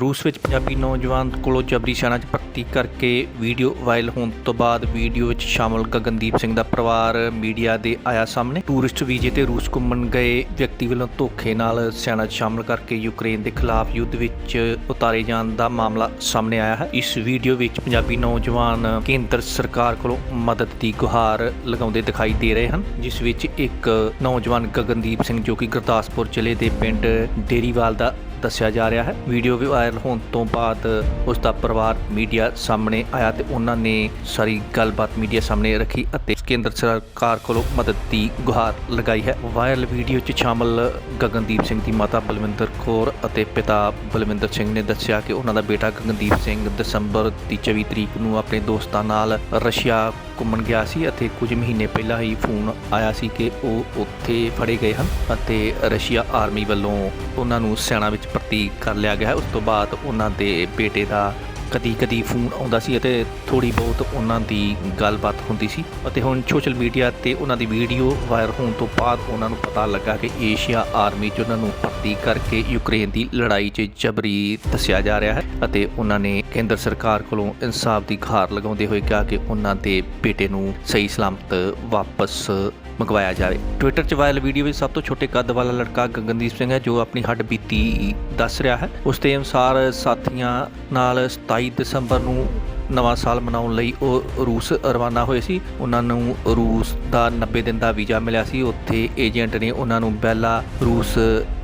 ਰੂਸ ਵਿੱਚ ਪੰਜਾਬੀ ਨੌਜਵਾਨ ਕੋਲੋਂ ਜਬਰੀ ਸੈਨਾ 'ਚ ਭਰਤੀ ਕਰਕੇ ਵੀਡੀਓ ਵਾਇਰਲ ਹੋਣ ਤੋਂ ਬਾਅਦ ਵੀਡੀਓ ਵਿੱਚ ਸ਼ਾਮਲ ਗਗਨਦੀਪ ਸਿੰਘ ਦਾ ਪਰਿਵਾਰ ਮੀਡੀਆ ਦੇ ਆਇਆ ਸਾਹਮਣੇ। ਟੂਰਿਸਟ ਵੀਜ਼ੇ ਤੇ ਰੂਸ ਘੁੰਮਣ ਗਏ ਵਿਅਕਤੀ ਵੱਲੋਂ ਧੋਖੇ ਨਾਲ ਸੈਨਾ 'ਚ ਸ਼ਾਮਲ ਕਰਕੇ ਯੂਕਰੇਨ ਦੇ ਖਿਲਾਫ ਯੁੱਧ ਵਿੱਚ ਉਤਾਰੇ ਜਾਣ ਦਾ ਮਾਮਲਾ ਸਾਹਮਣੇ ਆਇਆ ਹੈ। ਇਸ ਵੀਡੀਓ ਵਿੱਚ ਪੰਜਾਬੀ ਨੌਜਵਾਨ ਕੇਂਦਰ ਸਰਕਾਰ ਕੋਲੋਂ ਮਦਦ ਦੀ ਗੁਹਾਰ ਲਗਾਉਂਦੇ ਦਿਖਾਈ ਦੇ ਰਹੇ ਹਨ, ਜਿਸ ਵਿੱਚ ਇੱਕ ਨੌਜਵਾਨ ਗਗਨਦੀਪ ਸਿੰਘ ਜੋ ਕਿ ਗੁਰਦਾਸਪੁਰ ਜ਼ਿਲ੍ਹੇ ਦੇ ਪਿੰਡ ਡੇਰੀਵਾਲ ਦਾ ਦੱਸਿਆ ਜਾ ਰਿਹਾ ਹੈ। ਵੀਡੀਓ ਵੀ ਵਾਇਰਲ ਹੋਣ ਤੋਂ ਬਾਅਦ ਉਸ ਦਾ ਪਰਿਵਾਰ ਮੀਡੀਆ ਸਾਹਮਣੇ ਆਇਆ ਤੇ ਉਹਨਾਂ ਨੇ ਸਾਰੀ ਗੱਲਬਾਤ ਮੀਡੀਆ ਸਾਹਮਣੇ ਰੱਖੀ ਅਤੇ ਕੇਂਦਰ ਸਰਕਾਰ ਕੋਲੋਂ ਮਦਦ ਦੀ ਗੁਹਾਰ ਲਗਾਈ ਹੈ। ਵਾਇਰਲ ਵੀਡੀਓ 'ਚ ਸ਼ਾਮਲ ਗਗਨਦੀਪ ਸਿੰਘ ਦੀ ਮਾਤਾ ਬਲਵਿੰਦਰ ਕੌਰ ਅਤੇ ਪਿਤਾ ਬਲਵਿੰਦਰ ਸਿੰਘ ਨੇ ਦੱਸਿਆ ਕਿ ਉਹਨਾਂ ਦਾ ਬੇਟਾ ਗਗਨਦੀਪ ਸਿੰਘ ਦਸੰਬਰ ਦੀ 24 ਤਰੀਕ ਨੂੰ ਆਪਣੇ ਦੋਸਤਾਂ ਨਾਲ ਰਸ਼ੀਆ ਘੁੰਮਣ ਗਿਆ ਸੀ ਅਤੇ ਕੁਝ ਮਹੀਨੇ ਪਹਿਲਾਂ ਹੀ ਫੋਨ ਆਇਆ ਸੀ ਕਿ ਉਹ ਉੱਥੇ ਫੜੇ ਗਏ ਹਨ ਅਤੇ ਰਸ਼ੀਆ ਆਰਮੀ ਵੱਲੋਂ ਉਹਨਾਂ ਨੂੰ ਸੈਨਾ ਵਿੱਚ ਭਰਤੀ ਕਰ ਲਿਆ ਗਿਆ ਹੈ। ਉਸ ਤੋਂ ਬਾਅਦ ਉਹਨਾਂ ਦੇ ਬੇਟੇ ਦਾ ਕਦੀ ਕਦੀ ਫੋਨ ਆਉਂਦਾ ਸੀ ਅਤੇ ਥੋੜੀ ਬਹੁਤ ਉਹਨਾਂ ਦੀ ਗੱਲਬਾਤ ਹੁੰਦੀ ਸੀ ਅਤੇ ਹੁਣ ਸੋਸ਼ਲ ਮੀਡੀਆ ਤੇ ਉਹਨਾਂ ਦੀ ਵੀਡੀਓ ਵਾਇਰਲ ਹੋਣ ਤੋਂ ਬਾਅਦ ਉਹਨਾਂ ਨੂੰ ਪਤਾ ਲੱਗਾ ਕਿ ਏਸ਼ੀਆ ਆਰਮੀ 'ਚ ਉਹਨਾਂ ਨੂੰ ਭਰਤੀ ਕਰਕੇ ਯੂਕਰੇਨ ਦੀ ਲੜਾਈ 'ਚ ਜਬਰੀ ਦੱਸਿਆ ਜਾ ਰਿਹਾ ਹੈ ਅਤੇ ਉਹਨਾਂ ਨੇ ਕੇਂਦਰ ਸਰਕਾਰ ਕੋਲੋਂ ਇਨਸਾਫ ਦੀ ਖਾਰ ਲਗਾਉਂਦੇ ਹੋਏ ਕਿਹਾ ਕਿ ਉਹਨਾਂ ਦੇ ਬੇਟੇ ਨੂੰ ਸਹੀ ਸਲਾਮਤ ਵਾਪਸ ਮੰਗਵਾਇਆ ਜਾਵੇ। ਟਵਿੱਟਰ 'ਚ ਵਾਇਰਲ ਵੀਡੀਓ ਵਿੱਚ ਸਭ ਤੋਂ ਛੋਟੇ ਕੱਦ ਵਾਲਾ ਲੜਕਾ ਗਗਨਦੀਪ ਸਿੰਘ ਹੈ, ਜੋ ਆਪਣੀ ਹੱਡ ਬੀਤੀ ਦੱਸ ਰਿਹਾ ਹੈ। ਉਸ ਦੇ ਅਨੁਸਾਰ ਸਾਥੀਆਂ ਨਾਲ 27 ਦਸੰਬਰ ਨੂੰ ਨਵਾਂ ਸਾਲ ਮਨਾਉਣ ਲਈ ਉਹ ਰੂਸ ਰਵਾਨਾ ਹੋਏ ਸੀ। ਉਹਨਾਂ ਨੂੰ ਰੂਸ ਦਾ 90 ਦਿਨ ਦਾ ਵੀਜ਼ਾ ਮਿਲਿਆ ਸੀ। ਉੱਥੇ ਏਜੰਟ ਨੇ ਉਹਨਾਂ ਨੂੰ ਬੈਲਾ ਰੂਸ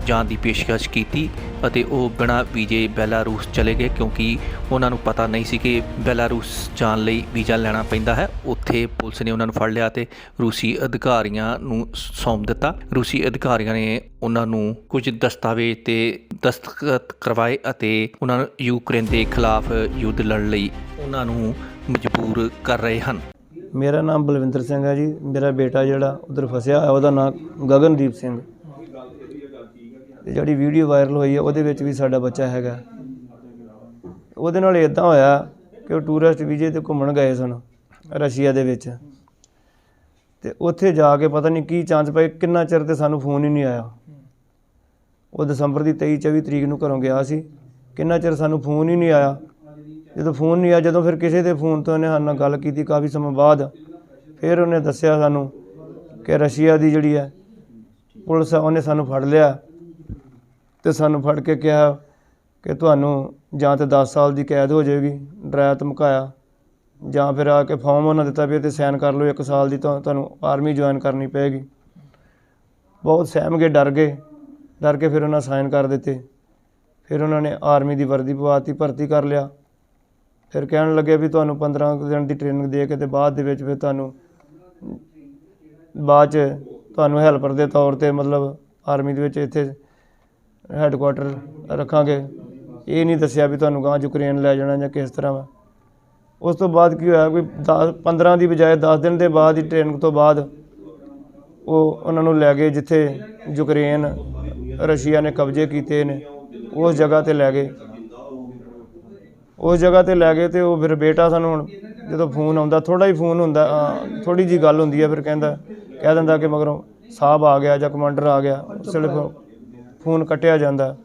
ਜਾਣ ਦੀ ਪੇਸ਼ਕਸ਼ ਕੀਤੀ ਅਤੇ ਉਹ ਬਿਨਾਂ ਵੀਜ਼ੇ ਬੈਲਾਰੂਸ ਚਲੇ ਗਏ ਕਿਉਂਕਿ ਉਹਨਾਂ ਨੂੰ ਪਤਾ ਨਹੀਂ ਸੀ ਕਿ ਬੈਲਾਰੂਸ ਜਾਣ ਲਈ ਵੀਜ਼ਾ ਲੈਣਾ ਪੈਂਦਾ ਹੈ। ਉੱਥੇ ਪੁਲਿਸ ਨੇ ਉਹਨਾਂ ਨੂੰ ਫੜ ਲਿਆ ਤੇ ਰੂਸੀ ਅਧਿਕਾਰੀਆਂ ਨੂੰ ਸੌਂਪ ਦਿੱਤਾ। ਰੂਸੀ ਅਧਿਕਾਰੀਆਂ ਨੇ ਉਹਨਾਂ ਨੂੰ ਕੁਝ ਦਸਤਾਵੇਜ਼ ਤੇ ਦਸਤਖਤ ਕਰਵਾਏ ਅਤੇ ਉਹਨਾਂ ਨੂੰ ਯੂਕਰੇਨ ਦੇ ਖਿਲਾਫ ਯੁੱਧ ਲੜਨ ਲਈ ਉਹਨਾਂ ਨੂੰ ਮਜਬੂਰ ਕਰ ਰਹੇ ਹਨ। ਮੇਰਾ ਨਾਮ ਬਲਵਿੰਦਰ ਸਿੰਘ ਹੈ ਜੀ। ਮੇਰਾ ਬੇਟਾ ਜਿਹੜਾ ਉਧਰ ਫਸਿਆ ਹੋਇਆ, ਉਹਦਾ ਨਾਮ ਗਗਨਦੀਪ ਸਿੰਘ। ਤੇ ਜਿਹੜੀ ਵੀਡੀਓ ਵਾਇਰਲ ਹੋਈ ਹੈ ਉਹਦੇ ਵਿੱਚ ਵੀ ਸਾਡਾ ਬੱਚਾ ਹੈਗਾ। ਉਹਦੇ ਨਾਲ ਇਦਾਂ ਹੋਇਆ ਕਿ ਉਹ ਟੂਰਿਸਟ ਵੀਜ਼ੇ ਤੇ ਘੁੰਮਣ ਗਏ ਸਨ, ਰਸ਼ੀਆ ਦੇ ਵਿੱਚ। ਤੇ ਉੱਥੇ ਜਾ ਕੇ ਪਤਾ ਨਹੀਂ ਕੀ ਚਾਂਸ ਪਏ, ਕਿੰਨਾ ਚਿਰ ਤੇ ਸਾਨੂੰ ਫੋਨ ਹੀ ਨਹੀਂ ਆਇਆ। ਉਹ ਦਸੰਬਰ ਦੀ 23 24 ਤਰੀਕ ਨੂੰ ਘਰੋਂ ਗਿਆ ਸੀ। ਕਿੰਨਾ ਚਿਰ ਸਾਨੂੰ ਫੋਨ ਹੀ ਨਹੀਂ ਆਇਆ। ਜਦੋਂ ਫੋਨ ਨਹੀਂ ਆਇਆ, ਜਦੋਂ ਫਿਰ ਕਿਸੇ ਦੇ ਫੋਨ ਤੋਂ ਉਹਨੇ ਸਾਡੇ ਨਾਲ ਗੱਲ ਕੀਤੀ ਕਾਫੀ ਸਮਾਂ ਬਾਅਦ, ਫਿਰ ਉਹਨੇ ਦੱਸਿਆ ਸਾਨੂੰ ਕਿ ਰਸ਼ੀਆ ਦੀ ਜਿਹੜੀ ਹੈ, ਪੁਲਿਸ ਆ, ਉਹਨੇ ਸਾਨੂੰ ਫੜ ਲਿਆ। ਤੇ ਸਾਨੂੰ ਫੜ ਕੇ ਕਿਹਾ ਕਿ ਤੁਹਾਨੂੰ ਜਾਂ ਤੇ 10 ਸਾਲ ਦੀ ਕੈਦ ਹੋ ਜਾਏਗੀ, ਡਰਾਇਆ ਧਮਕਾਇਆ। ਜਾਂ ਫਿਰ ਆ ਕੇ ਫਾਰਮ ਉਹਨਾਂ ਦਿੱਤਾ ਵੀ ਤੇ ਸਾਈਨ ਕਰ ਲਓ 1 ਸਾਲ ਦੀ ਤਾਂ ਤੁਹਾਨੂੰ ਆਰਮੀ ਜੁਆਇਨ ਕਰਨੀ ਪਏਗੀ। ਬਹੁਤ ਸਹਿਮ ਗਏ, ਡਰ ਗਏ। ਡਰ ਕੇ ਫਿਰ ਉਹਨਾਂ ਸਾਈਨ ਕਰ ਦਿੱਤੇ। ਫਿਰ ਉਹਨਾਂ ਨੇ ਆਰਮੀ ਦੀ ਵਰਦੀ ਪਵਾਤੀ, ਭਰਤੀ ਕਰ ਲਿਆ। ਫਿਰ ਕਹਿਣ ਲੱਗੇ ਵੀ ਤੁਹਾਨੂੰ 15 ਕੁ ਦਿਨ ਦੀ ਟ੍ਰੇਨਿੰਗ ਦੇ ਕੇ ਤੇ ਬਾਅਦ ਦੇ ਵਿੱਚ ਫਿਰ ਤੁਹਾਨੂੰ ਬਾਅਦ ਚ ਤੁਹਾਨੂੰ ਹੈਲਪਰ ਦੇ ਤੌਰ ਤੇ ਮਤਲਬ ਆਰਮੀ ਦੇ ਵਿੱਚ ਇੱਥੇ ਹੈੱਡਕੁਆਟਰ ਰੱਖਾਂਗੇ। ਇਹ ਨਹੀਂ ਦੱਸਿਆ ਵੀ ਤੁਹਾਨੂੰ ਗਾਂ ਯੂਕਰੇਨ ਲੈ ਜਾਣਾ ਜਾਂ ਕਿਸ ਤਰ੍ਹਾਂ ਵਾ। ਉਸ ਤੋਂ ਬਾਅਦ ਕੀ ਹੋਇਆ ਕੋਈ 10 15 ਦੀ ਬਜਾਏ 10 ਦਿਨ ਦੇ ਬਾਅਦ ਹੀ ਟ੍ਰੇਨਿੰਗ ਤੋਂ ਬਾਅਦ ਉਹ ਉਹਨਾਂ ਨੂੰ ਲੈ ਗਏ ਜਿੱਥੇ ਯੂਕਰੇਨ, ਰਸ਼ੀਆ ਨੇ ਕਬਜ਼ੇ ਕੀਤੇ ਨੇ। ਉਸ ਜਗ੍ਹਾ ਤੇ ਲੈ ਗਏ। ਉਸ ਜਗ੍ਹਾ ਤੇ ਲੈ ਗਏ ਤੇ ਉਹ ਫਿਰ ਬੇਟਾ ਸਾਨੂੰ ਹੁਣ ਜਦੋਂ ਫੋਨ ਆਉਂਦਾ ਥੋੜਾ ਹੀ ਫੋਨ ਹੁੰਦਾ ਥੋੜੀ ਜੀ ਗੱਲ ਹੁੰਦੀ ਹੈ ਫਿਰ ਕਹਿੰਦਾ, ਕਹਿ ਦਿੰਦਾ ਕਿ ਮਗਰੋਂ ਸਾਹਿਬ ਆ ਗਿਆ ਜਾਂ ਕਮਾਂਡਰ ਆ ਗਿਆ ਸਿਰਫ ਫੋਨ ਕੱਟਿਆ ਜਾਂਦਾ।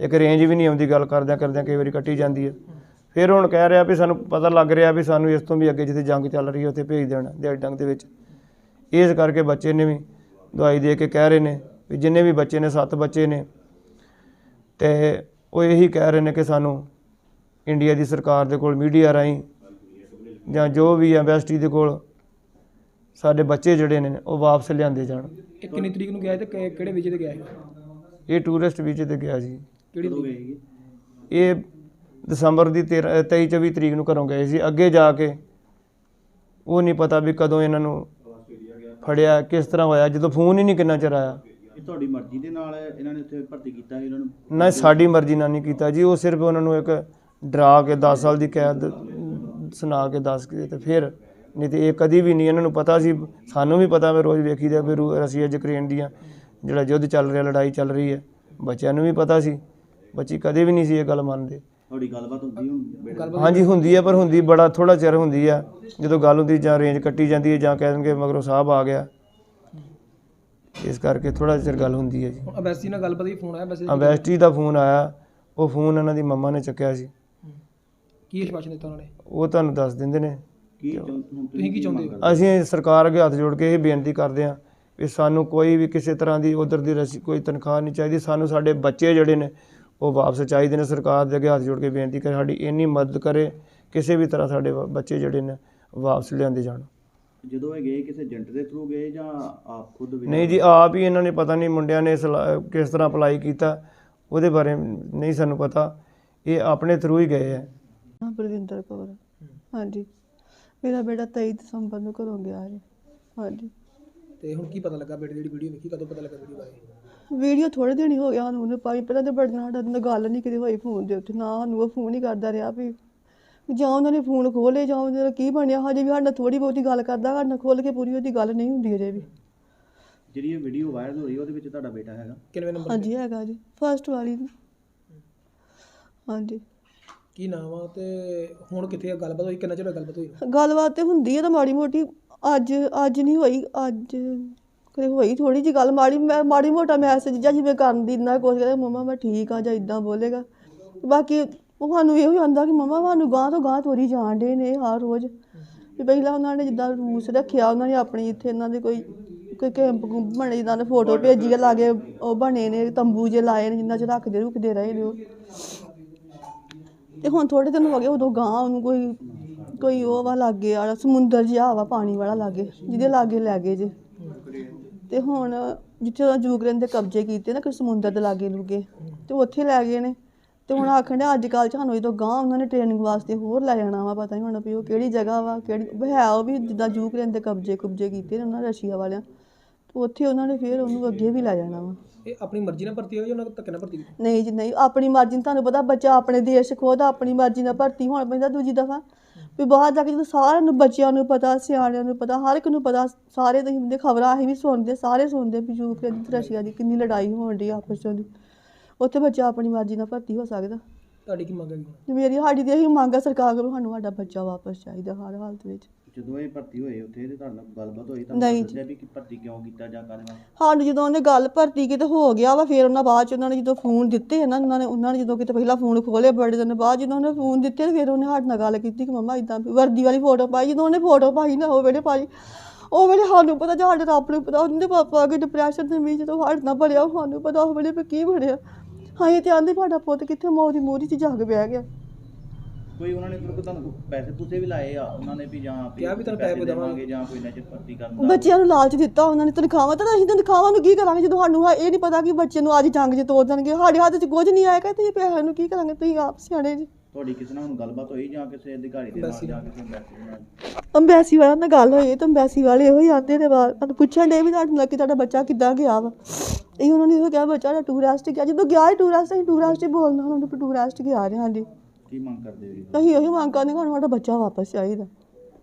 ਇੱਕ ਰੇਂਜ ਵੀ ਨਹੀਂ ਆਉਂਦੀ ਗੱਲ ਕਰਦਿਆਂ ਕਰਦਿਆਂ ਕਈ ਵਾਰੀ ਕੱਟੀ ਜਾਂਦੀ ਹੈ। ਫਿਰ ਹੁਣ ਕਹਿ ਰਿਹਾ ਵੀ ਸਾਨੂੰ ਪਤਾ ਲੱਗ ਰਿਹਾ ਵੀ ਸਾਨੂੰ ਇਸ ਤੋਂ ਵੀ ਅੱਗੇ ਜਿੱਥੇ ਜੰਗ ਚੱਲ ਰਹੀ ਹੈ, ਉੱਥੇ ਭੇਜ ਦੇਣਾ ਦਿਹਾੜੀ ਡੰਗ ਦੇ ਵਿੱਚ। ਇਸ ਕਰਕੇ ਬੱਚੇ ਨੇ ਵੀ ਦਵਾਈ ਦੇ ਕੇ ਕਹਿ ਰਹੇ ਨੇ ਵੀ ਜਿੰਨੇ ਵੀ ਬੱਚੇ ਨੇ, ਸੱਤ ਬੱਚੇ ਨੇ, ਤੇ ਉਹ ਇਹੀ ਕਹਿ ਰਹੇ ਨੇ ਕਿ ਸਾਨੂੰ ਇੰਡੀਆ ਦੀ ਸਰਕਾਰ ਦੇ ਕੋਲ ਮੀਡੀਆ ਰਾਹੀਂ ਜਾਂ ਜੋ ਵੀ ਐਮਬੈਸਟੀ ਦੇ ਕੋਲ ਸਾਡੇ ਬੱਚੇ ਜਿਹੜੇ ਨੇ, ਉਹ ਵਾਪਸ ਲਿਆਂਦੇ ਜਾਣ। ਕਿੰਨੀ ਤਰੀਕ ਨੂੰ ਗਿਆ ਤੇ ਕਿਹੜੇ ਵਿਜੇ ਤੇ ਗਿਆ ਇਹ ਟੂਰਿਸਟ ਵੀਜ਼ੇ ਤੇ ਗਿਆ ਜੀ। ਕਿਹੜੀ ਇਹ ਦਸੰਬਰ ਦੀ 13 23 24 ਤਰੀਕ ਨੂੰ ਘਰੋਂ ਗਏ ਸੀ। ਅੱਗੇ ਜਾ ਕੇ ਉਹ ਨਹੀਂ ਪਤਾ ਵੀ ਕਦੋਂ ਇਹਨਾਂ ਨੂੰ ਫੜਿਆ ਕਿਸ ਤਰ੍ਹਾਂ ਹੋਇਆ। ਜਦੋਂ ਫੋਨ ਹੀ ਨਹੀਂ ਕਿੰਨਾ ਚਿਰ ਆਇਆ। ਇਹ ਤੁਹਾਡੀ ਮਰਜ਼ੀ ਦੇ ਨਾਲ ਇਹਨਾਂ ਨੇ ਉੱਥੇ ਭਰਤੀ ਕੀਤਾ ਸੀ ਇਹਨਾਂ ਨੂੰ ਨਾ ਸਾਡੀ ਮਰਜ਼ੀ ਨਾਲ ਨਹੀਂ ਕੀਤਾ ਜੀ। ਉਹ ਸਿਰਫ ਉਹਨਾਂ ਨੂੰ ਇੱਕ ਡਰਾ ਕੇ 10 ਸਾਲ ਦੀ ਕੈਦ ਸੁਣਾ ਕੇ ਦੱਸ ਕੇ ਤੇ ਫਿਰ ਨਹੀਂ ਤੇ ਇਹ ਕਦੀ ਵੀ ਨਹੀਂ ਇਹਨਾਂ ਨੂੰ ਪਤਾ ਸੀ। ਸਾਨੂੰ ਵੀ ਪਤਾ ਮੈਂ ਰੋਜ਼ ਵੇਖੀਦਾ ਵੀ ਰਸ਼ੀਆ ਯੂਕਰੇਨ ਦੀਆਂ। ਜਿਹੜਾ ਯੁੱਧ ਚੱਲ ਰਿਹਾ ਲੜਾਈ ਚੱਲ ਰਹੀ ਹੈ ਬੱਚਿਆਂ ਨੂੰ ਵੀ ਪਤਾ ਸੀ। ਬੱਚੀ ਕਦੇ ਵੀ ਨਹੀਂ ਸੀ ਇਹ ਗੱਲ ਮੰਨਦੇ। ਤੁਹਾਡੀ ਗੱਲਬਾਤ ਹੁੰਦੀ ਬੇਟੇ ਹਾਂਜੀ ਹੁੰਦੀ ਹੈ ਪਰ ਹੁੰਦੀ ਬੜਾ ਥੋੜਾ ਚਿਰ ਹੁੰਦੀ ਆ। ਜਦੋਂ ਗੱਲ ਹੁੰਦੀ ਜਾਂ ਰੇਂਜ ਕੱਟੀ ਜਾਂਦੀ ਹੈ ਜਾਂ ਕਹਿ ਦੇਣਗੇ ਮਗਰੋਂ ਸਾਹਿਬ ਆ ਗਿਆ। ਇਸ ਕਰਕੇ ਥੋੜਾ ਚਿਰ ਗੱਲ ਹੁੰਦੀ ਹੈ ਜੀ। ਹੁਣ ਅਬੈਸੀ ਨਾਲ ਗੱਲਬਾਤ ਹੀ ਫੋਨ ਆਇਆ ਵੈਸੇ ਅੰਬੈਸਟੀ ਦਾ ਫੋਨ ਆਇਆ ਉਹ ਫੋਨ ਇਹਨਾਂ ਦੀ ਮੰਮਾ ਨੇ ਚੱਕਿਆ ਸੀ। ਕੀ ਆਸ਼ਵਾਸਨ ਦਿੱਤਾ ਉਹਨਾਂ ਨੇ? ਉਹ ਤੁਹਾਨੂੰ ਦੱਸ ਦਿੰਦੇ ਨੇ। ਕੀ ਤੁਸੀਂ? ਕੀ ਚਾਹੁੰਦੇ ਹੋ? ਅਸੀਂ ਸਰਕਾਰ ਅੱਗੇ ਹੱਥ ਜੋੜ ਕੇ ਇਹ ਬੇਨਤੀ ਕਰਦੇ ਹਾਂ ਵੀ ਸਾਨੂੰ ਕੋਈ ਵੀ ਕਿਸੇ ਤਰ੍ਹਾਂ ਦੀ ਉਧਰ ਦੀ ਰਸੀ ਕੋਈ ਤਨਖਾਹ ਨਹੀਂ ਚਾਹੀਦੀ। ਸਾਨੂੰ ਸਾਡੇ ਬੱਚੇ ਜਿਹੜੇ ਨੇ ਉਹ ਵਾਪਸ ਚਾਹੀਦੇ ਨੇ ਸਰਕਾਰ ਦੇ ਅੱਗੇ ਹੱਥ ਜੋੜ ਕੇ ਬੇਨਤੀ ਕਰ ਸਾਡੀ ਇੰਨੀ ਮਦਦ ਕਰੇ ਕਿਸੇ ਵੀ ਤਰ੍ਹਾਂ ਸਾਡੇ ਬੱਚੇ ਜਿਹੜੇ ਨੇ ਵਾਪਸ ਲਿਆਂਦੇ ਜਾਣ। ਜਦੋਂ ਇਹ ਗਏ ਕਿਸੇ ਏਜੰਟ ਦੇ ਥਰੂ ਗਏ ਜਾਂ ਆਪ ਖੁਦ ਵੀ? ਨਹੀਂ ਜੀ ਆਪ ਹੀ ਇਹਨਾਂ ਨੇ ਪਤਾ ਨਹੀਂ ਮੁੰਡਿਆਂ ਨੇ ਸਲਾ- ਕਿਸ ਤਰ੍ਹਾਂ ਅਪਲਾਈ ਕੀਤਾ ਉਹਦੇ ਬਾਰੇ ਨਹੀਂ ਸਾਨੂੰ ਪਤਾ। ਇਹ ਆਪਣੇ ਥਰੂ ਹੀ ਗਏ ਹੈ। ਹਾਂ ਬਲਵਿੰਦਰ ਕੌਰ। ਹਾਂਜੀ। ਮੇਰਾ ਬੇਟਾ 23 ਦਸੰਬਰ ਨੂੰ ਘਰੋਂ ਗਿਆ ਜੀ ਹਾਂਜੀ। ਤੇ ਹੁਣ ਕੀ ਪਤਾ ਲੱਗਾ ਬੇਟੇ ਦੀ ਜਿਹੜੀ ਵੀਡੀਓ ਵੇਖੀ ਕਦੋਂ ਪਤਾ ਲੱਗਾ ਵੀਡੀਓ ਬਾਰੇ? ਵੀਡੀਓ ਥੋੜੇ ਦਿਨ ਹੀ ਹੋ ਗਿਆ ਸਾਨੂੰ ਉਹਨੂੰ ਪਾਈ ਪਹਿਲਾਂ ਤੇ ਬੜੇ ਨਾਲ ਸਾਡਾ ਗੱਲ ਨਹੀਂ ਕਿਤੇ ਹੋਈ ਫੋਨ ਦੇ ਉੱਤੇ ਨਾ ਸਾਨੂੰ ਉਹ ਫੋਨ ਹੀ ਕਰਦਾ ਰਿਹਾ ਵੀ ਜਾਂ ਉਹਨਾਂ ਨੇ ਫੋਨ ਖੋਲੇ ਜਾਂ ਉਹਨਾਂ ਦਾ ਕੀ ਬਣਿਆ ਹਜੇ ਵੀ ਸਾਡਾ ਥੋੜੀ ਬਹੁਤੀ ਗੱਲ ਕਰਦਾ ਸਾਡਾ ਖੋਲ ਕੇ ਪੂਰੀ ਉਹਦੀ ਗੱਲ ਨਹੀਂ ਹੁੰਦੀ ਅਜੇ ਵੀ। ਜਿਹੜੀ ਇਹ ਵੀਡੀਓ ਵਾਇਰਲ ਹੋ ਰਹੀ ਹੈ ਉਹਦੇ ਵਿੱਚ ਤੁਹਾਡਾ ਬੇਟਾ ਹੈਗਾ? ਕਿੰਨੇ ਨੰਬਰ ਹਾਂਜੀ ਹੈਗਾ ਜੀ ਫਸਟ ਵਾਲੀ। ਹਾਂਜੀ। ਕੀ ਨਾਮ ਆ ਤੇ ਹੁਣ ਕਿੱਥੇ ਆ? ਗੱਲਬਾਤ ਹੋਈ? ਕਿੰਨਾ ਚਿਰ ਹੋਇਆ ਗੱਲਬਾਤ ਹੋਈ ਗੱਲਬਾਤ ਤੇ ਹੁੰਦੀ ਹੈ ਤਾਂ ਮਾੜੀ ਮੋਟੀ। ਅੱਜ ਅੱਜ ਨਹੀਂ ਹੋਈ। ਅੱਜ ਕਦੇ ਹੋਈ ਥੋੜੀ ਜੀ ਗੱਲ। ਮਾੜੀ, ਮੈਂ ਮਾੜੀ ਮੋਟਾ ਮੈਸੇਜ ਜਾਂ ਜਿਵੇਂ ਕਰਨ ਦੀ ਇੰਨਾ ਕੋਸ਼ਿਸ਼ ਕਰਦਾ ਮਮਾ, ਮੈਂ ਠੀਕ ਆ ਜਾਂ ਇਦਾਂ ਬੋਲੇਗਾ? ਬਾਕੀ ਉਹ ਸਾਨੂੰ ਇਹੋ ਹੀ ਆਂਦਾ ਕਿ, ਮਮਾ, ਸਾਨੂੰ ਗਾਂ ਤੋਂ ਗਾਂ ਤੋਰੀ ਜਾਣ ਡੇ ਨੇ ਹਰ ਰੋਜ਼। ਵੀ ਪਹਿਲਾਂ ਉਹਨਾਂ ਨੇ ਜਿੱਦਾਂ ਰੂਸ ਰੱਖਿਆ, ਉਹਨਾਂ ਨੇ ਆਪਣੀ ਇੱਥੇ ਇਹਨਾਂ ਦੇ ਕੋਈ ਕੋਈ ਕੈਂਪ ਕੁੰਪ ਬਣੇ, ਜਿੱਦਾਂ ਨੇ ਫੋਟੋ ਭੇਜੀ ਆ ਲਾਗੇ ਉਹ ਬਣੇ ਨੇ, ਤੰਬੂ ਜੇ ਲਾਏ ਨੇ, ਜਿੰਨਾ ਚ ਰੱਖਦੇ ਰੁਕਦੇ ਰਹੇ ਨੇ ਉਹ। ਤੇ ਹੁਣ ਥੋੜੇ ਦਿਨ ਹੋ ਗਏ, ਉਦੋਂ ਗਾਂ ਉਹਨੂੰ ਕੋਈ ਕੋਈ ਉਹ ਵਾ ਲਾਗੇ ਵਾਲਾ, ਸਮੁੰਦਰ ਜਿਹਾ ਵਾ, ਪਾਣੀ ਵਾਲਾ ਲਾਗੇ, ਜਿਹਦੇ ਲਾਗੇ ਲੈ ਗਏ ਜੇ। ਤੇ ਹੁਣ ਜਿੱਥੇ ਉਹ ਯੂਕਰੇਨ ਦੇ ਕਬਜ਼ੇ ਕੀਤੇ ਨਾ ਕਿ ਸਮੁੰਦਰ ਦੇ ਲਾਗੇ ਲੁਗੇ, ਤੇ ਉੱਥੇ ਲੈ ਗਏ ਨੇ। ਤੇ ਹੁਣ ਆਖਣ ਦੇ ਅੱਜ ਕੱਲ੍ਹ ਸਾਨੂੰ ਜਦੋਂ ਗਾਂ ਉਹਨਾਂ ਨੇ ਟ੍ਰੇਨਿੰਗ ਵਾਸਤੇ ਹੋਰ ਲੈ ਜਾਣਾ ਵਾ, ਪਤਾ ਨਹੀਂ ਹੁਣ ਵੀ ਉਹ ਕਿਹੜੀ ਜਗ੍ਹਾ ਵਾ, ਕਿਹੜੀ, ਹੈ ਉਹ ਵੀ ਜਿੱਦਾਂ ਯੂਕਰੇਨ ਦੇ ਕਬਜ਼ੇ ਕੁਬਜ਼ੇ ਕੀਤੇ ਨੇ ਉਹਨਾਂ, ਰਸ਼ੀਆ ਵਾਲਿਆਂ। ਉੱਥੇ ਉਹਨਾਂ ਨੇ ਫਿਰ ਉਹਨੂੰ ਅੱਗੇ ਵੀ ਲੈ ਜਾਣਾ ਵਾ। ਇਹ ਆਪਣੀ ਮਰਜ਼ੀ ਨਾਲ ਭਰਤੀ ਹੋਈ ਜਾਂ ਉਹਨਾਂ ਕੋਲ ਧੱਕੇ ਨਾਲ ਭਰਤੀ ਕੀਤੀ ਨਹੀਂ ਜੀ ਨਹੀਂ ਆਪਣੀ ਮਰਜ਼ੀ ਨਾਲ ਤੁਹਾਨੂੰ ਪਤਾ ਬੱਚਾ ਆਪਣੇ ਦੇਸ਼ ਖੁਦ ਆਪਣੀ ਮਰਜ਼ੀ ਨਾਲ ਭਰਤੀ ਹੋਣ ਪੈਂਦਾ ਦੂਜੀ ਦਫਾ। ਵੀ ਬਾਹਰ ਜਾ ਕੇ ਜਦੋਂ ਸਾਰਿਆਂ ਨੂੰ ਬੱਚਿਆਂ ਨੂੰ ਪਤਾ ਸਿਆਣਿਆਂ ਨੂੰ ਪਤਾ ਹਰ ਇੱਕ ਨੂੰ ਪਤਾ ਸਾਰੇ ਤੁਸੀਂ ਹੁੰਦੇ ਖਬਰਾਂ ਅਸੀਂ ਵੀ ਸੁਣਦੇ ਸਾਰੇ ਸੁਣਦੇ ਵੀ ਯੂਕਰੇਨ ਤੇ ਰਸ਼ੀਆ ਦੀ ਕਿੰਨੀ ਲੜਾਈ ਹੋਣ ਦੀ ਆਪਸ ਚ ਉਹਦੀ ਉੱਥੇ ਬੱਚਾ ਆਪਣੀ ਮਰਜ਼ੀ ਨਾਲ ਭਰਤੀ ਹੋ ਸਕਦਾ। ਤੁਹਾਡੀ ਕੀ ਮੰਗ ਹੁਣ? ਤੇ ਮੇਰੀ ਸਾਡੀ ਤੇ ਇਹੀ ਮੰਗ ਆ ਸਰਕਾਰ ਕੋਲੋਂ ਸਾਨੂੰ ਸਾਡਾ ਬੱਚਾ ਵਾਪਸ ਚਾਹੀਦਾ ਹਰ ਹਾਲਤ ਵਿੱਚ। ਜਦੋਂ ਇਹ ਭਰਤੀ ਹੋਏ ਉੱਥੇ ਤੇ ਤੁਹਾਡੇ ਨਾਲ ਗੱਲਬਾਤ ਹੋਈ ਨਹੀਂ ਤੁਹਾਨੂੰ ਜੀ। ਦੱਸਿਆ ਵੀ ਕਿ ਭਰਤੀ ਕਿਉਂ ਕੀਤਾ ਜਾਂ ਕਾਹਦੇ ਨਾਲ? ਸਾਨੂੰ ਜਦੋਂ ਉਹਨੇ ਗੱਲ ਭਰਤੀ ਕਿਤੇ ਹੋ ਗਿਆ ਵਾ ਫਿਰ ਉਹਨਾਂ ਬਾਅਦ ਚ ਉਹਨਾਂ ਨੇ ਜਦੋਂ ਫੋਨ ਦਿੱਤੇ ਨਾ ਉਹਨਾਂ ਨੇ ਉਹਨਾਂ ਨੇ ਜਦੋਂ ਕਿਤੇ ਪਹਿਲਾਂ ਫੋਨ ਖੋਲੇ ਬੜੇ ਦਿਨ ਬਾਅਦ ਜਦੋਂ ਉਹਨੇ ਫੋਨ ਦਿੱਤੇ ਤੇ ਫਿਰ ਉਹਨੇ ਸਾਡੇ ਨਾਲ ਗੱਲ ਕੀਤੀ ਕਿ ਮੰਮਾ ਇਦਾਂ ਵਰਦੀ ਵਾਲੀ ਫੋਟੋ ਪਾਈ ਜਦੋਂ ਉਹਨੇ ਫੋਟੋ ਪਾਈ ਨਾ ਉਹ ਵੇਲੇ ਪਾਈ ਉਹ ਵੇਲੇ ਸਾਨੂੰ ਪਤਾ ਜਾਂ ਸਾਡੇ ਰੱਬ ਨੂੰ ਪਤਾ ਉਹਦੇ ਪਾਪਾ ਅਗੇ ਡਿਪਰੈਸ਼ਨ ਦੇ ਵਿੱਚ ਜਦੋਂ ਸਾਡੇ ਨਾਲ ਬੜਿਆ ਸਾਨੂੰ ਪਤਾ ਉਹ ਵੇਲੇ ਵੀ ਕੀ ਬਣਿਆ। ਹਾਂ ਇਹ ਤੇ ਆਂਦੇ ਸਾਡਾ ਪੁੱਤ ਕਿੱਥੇ ਮੌਤ ਦੀ ਮੂਹਰੀ 'ਚ ਜਾ ਕੇ ਬਹਿ ਗਿਆ। ਕੋਈ ਉਹਨਾਂ ਨੇ ਤੁਹਾਨੂੰ ਤੁਹਾਨੂੰ ਪੈਸੇ ਪੂਸੇ ਵੀ ਲਾਏ ਆ ਉਹਨਾਂ ਨੇ ਵੀ ਜਾਂ ਕਿਹਾ ਵੀ ਤੁਹਾਨੂੰ ਪੈਸੇ ਦੇਵਾਂਗੇ ਜਾਂ ਕੋਈ ਨਜ਼ਰ ਭਰਤੀ ਕਰਨ ਦਾ। ਬੱਚਿਆਂ ਨੂੰ ਲਾਲਚ ਦਿੱਤਾ ਉਹਨਾਂ ਨੇ ਤਨਖਾਹਾਂ ਤਾਂ ਅਸੀਂ ਤਨਖਾਹਾਂ ਨੂੰ ਕੀ ਕਰਾਂਗੇ ਜਦੋਂ ਸਾਨੂੰ ਇਹ ਨਹੀਂ ਪਤਾ ਕਿ ਬੱਚੇ ਨੂੰ ਅੱਜ ਜੰਗ 'ਚ ਤੋੜ ਦੇਣਗੇ ਸਾਡੇ ਹੱਥ 'ਚ ਕੁਝ ਨਹੀਂ ਆਏਗਾ ਤੇ ਇਹ ਪੈਸਿਆਂ ਨੂੰ ਕੀ ਕਰਾਂਗੇ ਤੁਸੀਂ ਆਪ ਸਿਆਣੇ ਜੀ। ਤੁਹਾਡੀ ਕਿਸੇ ਨਾਲ ਹੁਣ ਗੱਲਬਾਤ ਹੋਈ ਜਾਂ ਕਿਸੇ ਅਧਿਕਾਰੀ ਦੇ ਨਾਲ ਜਾਂ ਕਿਸੇ ਮੈਸੇਜ ਨਾਲ? ਅੰਬੈਸੀ ਵਾਲਿਆਂ ਨਾਲ ਗੱਲ ਹੋਈ ਤਾਂ ਅੰਬੈਸੀ ਵਾਲੇ ਇਹੋ ਹੀ ਆਂਦੇ ਨੇ ਬਾਅਦ ਤੁਹਾਨੂੰ ਪੁੱਛਣ ਦੇ ਵੀ ਤੁਹਾਡੇ ਨਾਲ ਕਿ ਤੁਹਾਡਾ ਬੱਚਾ ਕਿੱਦਾਂ ਗਿਆ ਵਾ। ਇਹ ਉਹਨਾਂ ਨੇ ਇਹੋ ਕਿਹਾ ਬੱਚਾ ਦਾ ਟੂਰਿਸਟ ਗਿਆ। ਜਦੋਂ ਗਿਆ ਹੀ ਟੂਰਿਸਟ ਅਸੀਂ ਟੂਰਿਸਟ ਹੀ ਬੋਲਣਾ ਉਹਨਾਂ ਨੂੰ ਟੂਰਿਸਟ ਗਿਆ ਨੇ ਹਾਂਜੀ ਕੀ ਮੰਗ ਕਰਦੇ ਹੋ ਜੀ? ਅਸੀਂ ਉਹੀ ਮੰਗ ਕਰਦੇ ਹਾਂ ਕਿ ਸਾਡਾ ਬੱਚਾ ਵਾਪਸ ਚਾਹੀਦਾ।